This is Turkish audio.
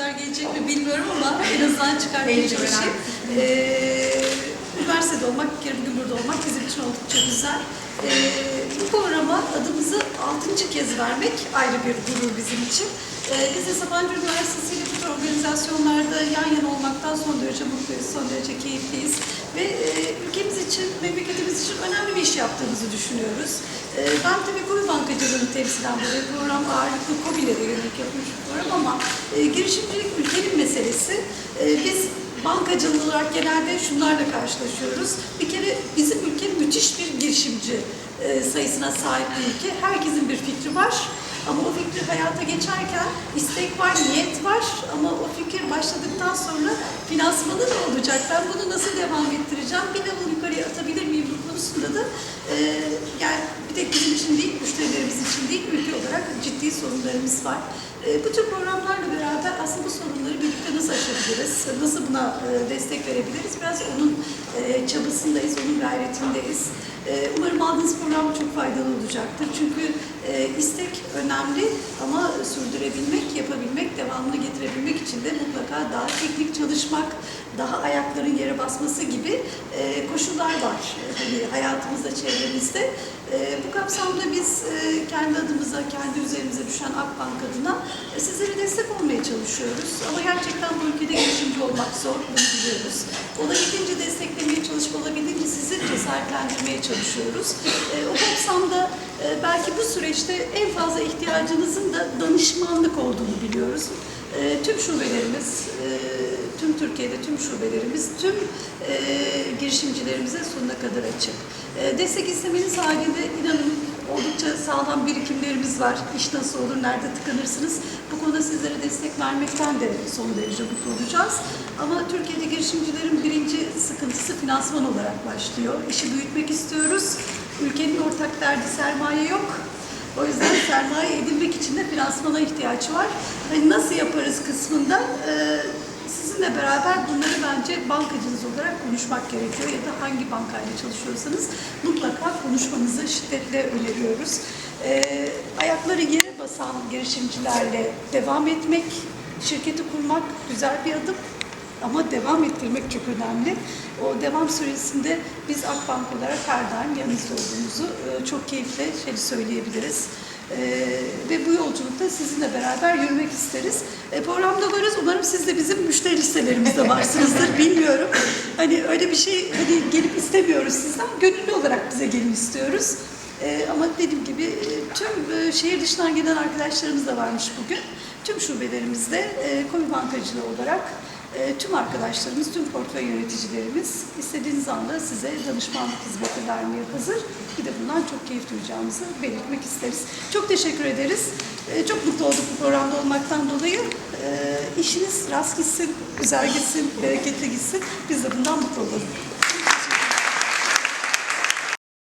kadar gelecek mi bilmiyorum ama en azından çıkartmaya Bence çalışayım. Ee, üniversitede olmak, bir kere bugün burada olmak bizim için oldukça güzel. Ee, bu programa adımızı altıncı kez vermek ayrı bir gurur bizim için. Ee, biz de Sabancı Üniversitesi ile bu tür organizasyonlarda yan yana olmaktan son derece mutluyuz, son derece keyifliyiz. Ve e, ülkemiz için, memleketimiz için önemli bir iş yaptığımızı düşünüyoruz. Ee, ben tabii Kobi Bankacılığını temsilen böyle program ağırlıklı COBİ'lere yönelik yapmış bir program ama e, girişimcilik ülkenin meselesi. E, biz bankacılık olarak genelde şunlarla karşılaşıyoruz. Bir kere bizim ülke müthiş bir girişimci e, sayısına sahip bir ülke. Herkesin bir fikri var. Ama o fikri hayata geçerken istek var, niyet var ama o fikir başladıktan sonra finansmanı ne olacak? Ben bunu nasıl devam ettireceğim? Bir level yukarıya atabilir miyim bu konusunda da e, yani bir tek bizim için değil, müşterilerimiz için değil, ülke olarak ciddi sorunlarımız var. E, bu tür programlarla beraber aslında bu sorunları birlikte nasıl aşabiliriz, nasıl buna e, destek verebiliriz? Biraz onun e, çabasındayız, onun gayretindeyiz. E, umarım aldığınız program çok faydalı olacaktır. Çünkü e, istek önemli ama sürdürebilmek, yapabilmek, devamını getirebilmek için de mutlaka daha teknik çalışmak, daha ayakların yere basması gibi e, koşullar var hani hayatımızda, çevremizde. Bu kapsamda biz kendi adımıza, kendi üzerimize düşen Akbank adına e, sizlere destek olmaya çalışıyoruz. Ama gerçekten bu ülkede girişimci olmak zor, bunu biliyoruz. Olabildiğince desteklemeye çalışıp olabildiğince sizi cesaretlendirmeye çalışıyoruz. E, o kapsamda e, belki bu süreçte en fazla ihtiyacınızın da danışmanlık olduğunu biliyoruz. E, tüm şubelerimiz, e, tüm Türkiye'de tüm şubelerimiz, tüm e, girişimcilerimize sonuna kadar açık. E, destek istemeniz halinde inanın sağlam birikimlerimiz var. İş nasıl olur, nerede tıkanırsınız? Bu konuda sizlere destek vermekten de son derece mutlu olacağız. Ama Türkiye'de girişimcilerin birinci sıkıntısı finansman olarak başlıyor. İşi büyütmek istiyoruz. Ülkenin ortak derdi sermaye yok. O yüzden sermaye edinmek için de finansmana ihtiyaç var. Hani nasıl yaparız kısmında e, sizinle beraber bunları bence bankacınız olarak konuşmak gerekiyor ya da hangi bankayla çalışıyorsanız mutlaka konuşmanızı şiddetle öneriyoruz. E, ayakları yere basan girişimcilerle devam etmek, şirketi kurmak güzel bir adım. Ama devam ettirmek çok önemli. O devam süresinde biz Akbank olarak her daim yanınızda olduğumuzu e, çok keyifle şey söyleyebiliriz. E, ve bu yolculukta sizinle beraber yürümek isteriz. E, programda varız. Umarım siz de bizim müşteri listelerimizde varsınızdır. Bilmiyorum. Hani öyle bir şey hani gelip istemiyoruz sizden. Gönüllü olarak bize gelin istiyoruz. E, ama dediğim gibi e, tüm e, şehir dışından gelen arkadaşlarımız da varmış bugün. Tüm şubelerimizde e, komi bankacılığı olarak e, tüm arkadaşlarımız, tüm portföy yöneticilerimiz istediğiniz anda size danışmanlık hizmeti vermeye hazır. Bir de bundan çok keyif duyacağımızı belirtmek isteriz. Çok teşekkür ederiz. E, çok mutlu olduk bu programda olmaktan dolayı. E, işiniz rast gitsin, güzel gitsin, bereketli gitsin. Biz de bundan mutlu olalım.